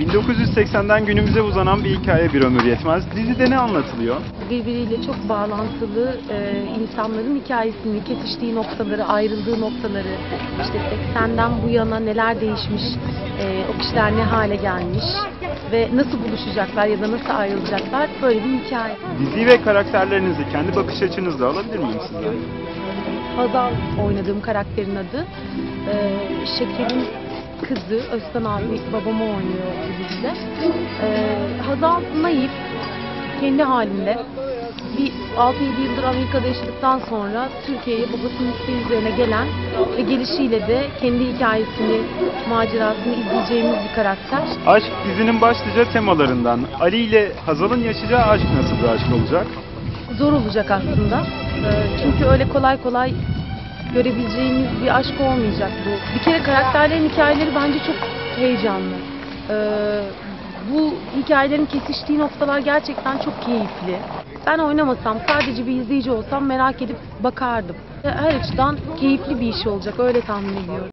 1980'den günümüze uzanan bir hikaye Bir Ömür Yetmez. Dizide ne anlatılıyor? birbiriyle çok bağlantılı e, insanların hikayesini, kesiştiği noktaları, ayrıldığı noktaları, işte 80'den bu yana neler değişmiş, e, o kişiler ne hale gelmiş ve nasıl buluşacaklar ya da nasıl ayrılacaklar böyle bir hikaye. Dizi ve karakterlerinizi kendi bakış açınızla alabilir miyim sizden? Hazal oynadığım karakterin adı. E, Şeker'in kızı, Özkan abi babamı oynuyor dizide. E, Hazal naif, kendi halinde bir 6-7 yıldır Amerika'da yaşadıktan sonra Türkiye'ye babasının isteği üzerine gelen ve gelişiyle de kendi hikayesini, macerasını izleyeceğimiz bir karakter. Aşk dizinin başlıca temalarından. Ali ile Hazal'ın yaşayacağı aşk nasıl bir aşk olacak? Zor olacak aslında. Ee, Çünkü öyle kolay kolay görebileceğimiz bir aşk olmayacak bu. Bir kere karakterlerin hikayeleri bence çok heyecanlı. Ee, Bu hikayelerin kesiştiği noktalar gerçekten çok keyifli. Ben oynamasam, sadece bir izleyici olsam merak edip bakardım. Her açıdan keyifli bir iş olacak, öyle tahmin ediyorum.